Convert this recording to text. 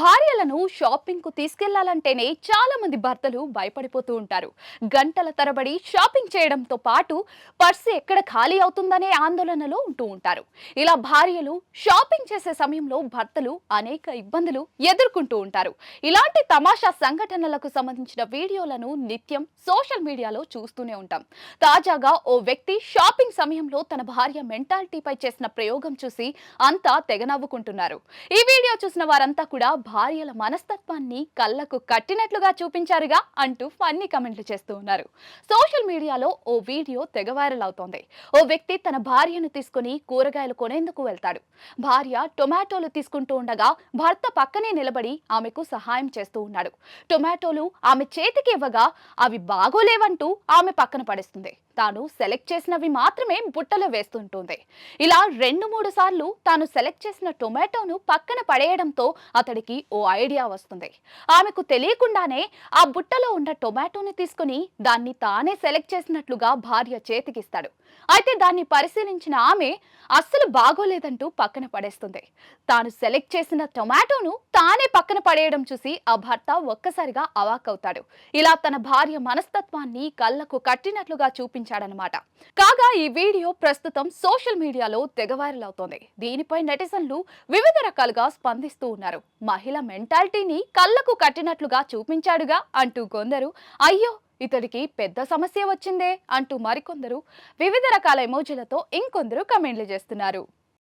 భార్యలను షాపింగ్కు తీసుకెళ్ళాలంటేనే చాలా మంది భర్తలు భయపడిపోతూ ఉంటారు. గంటల తరబడి షాపింగ్ చేయడంతో పాటు పర్సు ఎక్కడ ఖాళీ అవుతుందనే ఆందోళనలో ఉంటూ ఉంటారు. ఇలా భార్యలు షాపింగ్ చేసే సమయంలో భర్తలు అనేక ఇబ్బందులు ఎదుర్కొంటూ ఉంటారు. ఇలాంటి తమాషా సంఘటనలకు సంబంధించిన వీడియోలను నిత్యం సోషల్ మీడియాలో చూస్తూనే ఉంటాం. తాజాగా ఓ వ్యక్తి షాపింగ్ సమయంలో తన భార్య మెంటాలిటీపై చేసిన ప్రయోగం చూసి అంతా తెగ నవ్వుకుంటున్నారు. ఈ వీడియో చూసిన వారంతా కూడా భార్యల మనస్తత్వాన్ని కళ్ళకు కట్టినట్లుగా చూపించారుగా అంటూ ఫన్నీ కమెంట్లు చేస్తూ ఉన్నారు. సోషల్ మీడియాలో ఓ వీడియో తెగ వైరల్ అవుతోంది. ఓ వ్యక్తి తన భార్యను తీసుకుని కూరగాయలు కొనేందుకు వెళ్తాడు. భార్య టొమాటోలు తీసుకుంటూ ఉండగా భర్త పక్కనే నిలబడి ఆమెకు సహాయం చేస్తూ ఉన్నాడు. టొమాటోలు ఆమె చేతికి ఇవ్వగా అవి బాగోలేవంటూ ఆమె పక్కన పడేస్తుంది. తాను సెలెక్ట్ చేసినవి మాత్రమే బుట్టలో వేస్తుంటుంది. ఇలా రెండు మూడు సార్లు తాను సెలెక్ట్ చేసిన టొమాటోను పక్కన పడేయడంతో అతడికి ఓ ఐడియా వస్తుంది. ఆమెకు తెలియకుండానే ఆ బుట్టలో ఉన్న టొమాటోని తీసుకుని దాన్ని తానే సెలెక్ట్ చేసినట్లుగా భార్య చేతికిస్తాడు. అయితే దాన్ని పరిశీలించిన ఆమె అస్సలు బాగోలేదంటూ పక్కన పడేస్తుంది. తాను సెలెక్ట్ చేసిన టొమాటోను తానే పక్కన పడేయడం చూసి ఆ భర్త ఒక్కసారిగా అవాక్కవుతాడు ఇలా తన భార్య మనస్తత్వాన్ని కళ్ళకు కట్టినట్లుగా చూపించాడనమాట కాగా ఈ వీడియో ప్రస్తుతం సోషల్ మీడియాలో తెగ వైరల్ అవుతోంది. దీనిపై నెటిజన్లు వివిధ రకాలుగా స్పందిస్తూ ఉన్నారు. మహిళ మెంటాలిటీని కళ్ళకు కట్టినట్లుగా చూపించాడుగా అంటూ కొందరు అయ్యో ఇతడికి పెద్ద సమస్య వచ్చిందే అంటూ మరికొందరు వివిధ రకాల ఎమోజీలతో ఇంకొందరు కమెంట్లు చేస్తున్నారు.